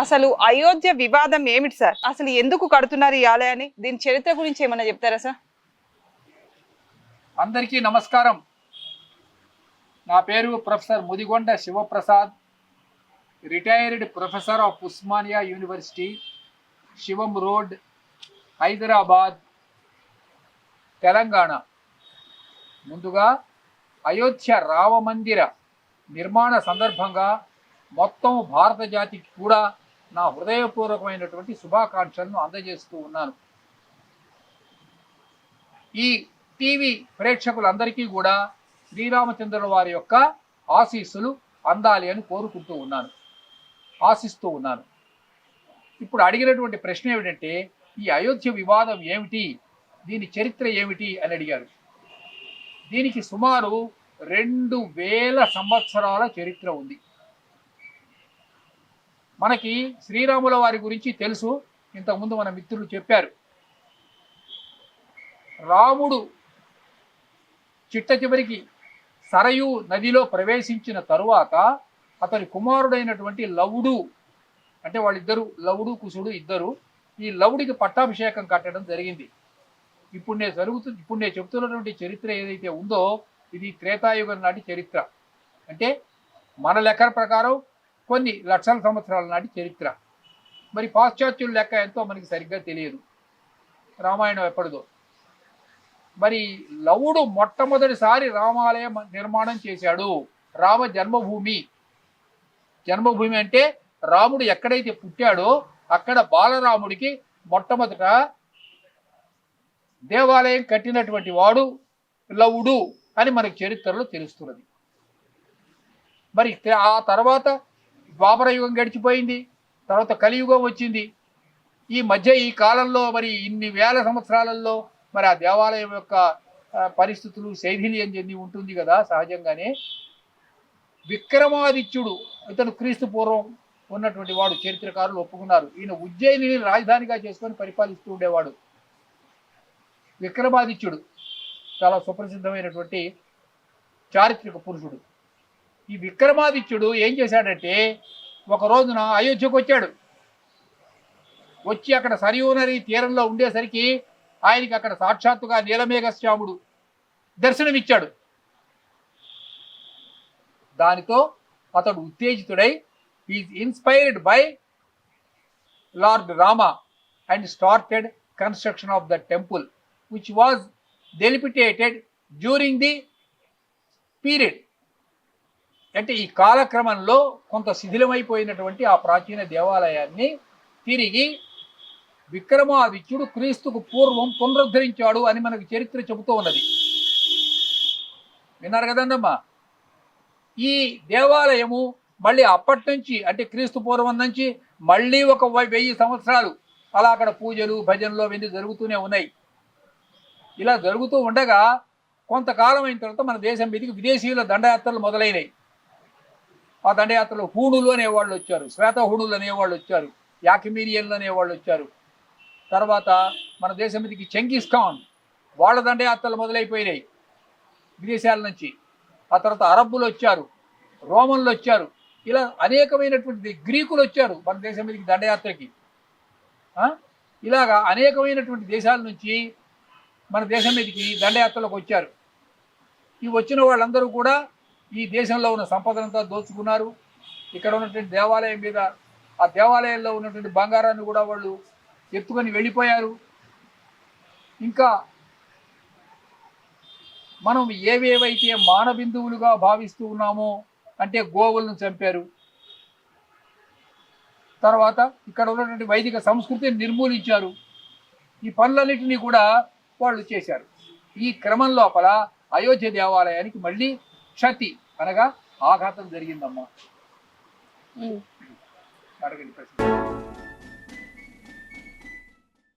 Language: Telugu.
అసలు అయోధ్య వివాదం ఏమిటి సార్? అసలు ఎందుకు కడుతున్నారు ఈ ఆలయాన్ని? దీని చరిత్ర గురించి ఏమన్నా చెప్తారా సార్? అందరికీ నమస్కారం. నా పేరు professor Mudigonda Sivaprasad retired professor of Osmania university Shivam road Hyderabad Telangana. ముందుగా అయోధ్య రామమందిర నిర్మాణ సందర్భంగా మొత్తం భారత జాతికి కూడా నా హృదయపూర్వకమైనటువంటి శుభాకాంక్షలను అందజేస్తూ ఉన్నాను. ఈ టీవీ ప్రేక్షకులందరికీ కూడా శ్రీరామచంద్రుల వారి యొక్క ఆశీస్సులు అందాలి అని కోరుకుంటూ ఉన్నాను. ఆశిస్తూ ఉన్నాను. ఇప్పుడు అడిగినటువంటి ప్రశ్న ఏమిటంటే ఈ అయోధ్య వివాదం ఏమిటి? దీని చరిత్ర ఏమిటి? అని అడిగారు. దీనికి సుమారు రెండు వేల సంవత్సరాల చరిత్ర ఉంది. మనకి శ్రీరాముల వారి గురించి తెలుసు. ఇంతకుముందు మన మిత్రులు చెప్పారు. రాముడు చిట్ట చివరికి సరయు నదిలో ప్రవేశించిన తరువాత అతని కుమారుడైనటువంటి లవుడు అంటే వాళ్ళిద్దరు లవుడు కుశుడు ఇద్దరు ఈ లవుడికి పట్టాభిషేకం కట్టడం జరిగింది. ఇప్పుడు నేను జరుగుతు ఇప్పుడు నేను చెబుతున్నటువంటి చరిత్ర ఏదైతే ఉందో ఇది త్రేతాయుగం నాటి చరిత్ర. అంటే మన లెక్కల ప్రకారం కొన్ని లక్షల సంవత్సరాల నాటి చరిత్ర. మరి పాశ్చాత్యుల లెక్క ఎంతో మనకి సరిగ్గా తెలియదు. రామాయణం ఎప్పటిదో. మరి లవుడు మొట్టమొదటిసారి రామాలయం నిర్మాణం చేశాడు. రామ జన్మభూమి. జన్మభూమి అంటే రాముడు ఎక్కడైతే పుట్టాడో అక్కడ బాలరాముడికి మొట్టమొదట దేవాలయం కట్టినటువంటి వాడు లవుడు అని మనకి చరిత్రలో తెలుస్తున్నది. మరి ఆ తర్వాత ద్వాపర యుగం గడిచిపోయింది తర్వాత కలియుగం వచ్చింది. ఈ మధ్య ఈ కాలంలో మరి ఇన్ని వేల సంవత్సరాలలో మరి ఆ దేవాలయం యొక్క పరిస్థితులు శైథిల్యం చెంది ఉంటుంది కదా సహజంగానే. విక్రమాదిత్యుడు ఇతను క్రీస్తు పూర్వం ఉన్నటువంటి వాడు చరిత్రకారులు ఒప్పుకున్నారు. ఈయన ఉజ్జయిని రాజధానిగా చేసుకొని పరిపాలిస్తూ ఉండేవాడు. విక్రమాదిత్యుడు చాలా సుప్రసిద్ధమైనటువంటి చారిత్రక పురుషుడు. ఈ విక్రమాదిత్యుడు ఏం చేశాడంటే ఒక రోజున అయోధ్యకు వచ్చాడు. వచ్చి అక్కడ సరియూ నది తీరంలో ఉండేసరికి ఆయనకి అక్కడ సాక్షాత్తుగా నీలమేఘశ్యాముడు దర్శనమిచ్చాడు. దానితో అతడు ఉత్తేజితుడై is inspired by lord Rama and started construction of the temple which was dilapidated during the period అంటే ఈ కాలక్రమంలో కొంత శిథిలమైపోయినటువంటి ఆ ప్రాచీన దేవాలయాన్ని తిరిగి విక్రమాదిత్యుడు క్రీస్తుకు పూర్వం పునరుద్ధరించాడు అని మనకు చరిత్ర చెబుతూ ఉన్నది. విన్నారు కదండమ్మా ఈ దేవాలయము మళ్ళీ అప్పటి నుంచి అంటే క్రీస్తు పూర్వం నుంచి మళ్ళీ ఒక వెయ్యి సంవత్సరాలు అలా అక్కడ పూజలు భజనలు అవన్నీ జరుగుతూనే ఉన్నాయి. ఇలా జరుగుతూ ఉండగా కొంతకాలం అయిన తర్వాత మన దేశం మీదకి విదేశీయుల దండయాత్రలు మొదలైనవి ఆ దండయాత్రలో హూణులు అనేవాళ్ళు వచ్చారు. శ్వేత హూణులు అనేవాళ్ళు వచ్చారు. యాకిమీరియన్లు అనేవాళ్ళు వచ్చారు. తర్వాత మన దేశం మీదకి చెంగిస్ ఖాన్ వాళ్ళ దండయాత్రలు మొదలైపోయినాయి విదేశాల నుంచి. ఆ తర్వాత అరబ్బులు వచ్చారు రోమన్లు వచ్చారు. ఇలా అనేకమైనటువంటి గ్రీకులు వచ్చారు మన దేశం మీదకి దండయాత్రకి. ఇలాగా అనేకమైనటువంటి దేశాల నుంచి మన దేశం మీదకి దండయాత్రలకు వచ్చారు. ఈ వచ్చిన వాళ్ళందరూ కూడా ఈ దేశంలో ఉన్న సంపదనంతా దోచుకున్నారు. ఇక్కడ ఉన్నటువంటి దేవాలయం మీద ఆ దేవాలయంలో ఉన్నటువంటి బంగారాన్ని కూడా వాళ్ళు ఎత్తుకొని వెళ్ళిపోయారు. ఇంకా మనం ఏవేవైతే మానబిందువులుగా భావిస్తూ ఉన్నామో అంటే గోవులను చంపారు. తర్వాత ఇక్కడ ఉన్నటువంటి వైదిక సంస్కృతిని నిర్మూలించారు. ఈ పనులన్నింటినీ కూడా వాళ్ళు చేశారు. ఈ క్రమం లోపల అయోధ్య దేవాలయానికి మళ్ళీ క్షతి అనగా ఆఘాతం జరిగిందమ్మా. అడగండి ప్రశ్న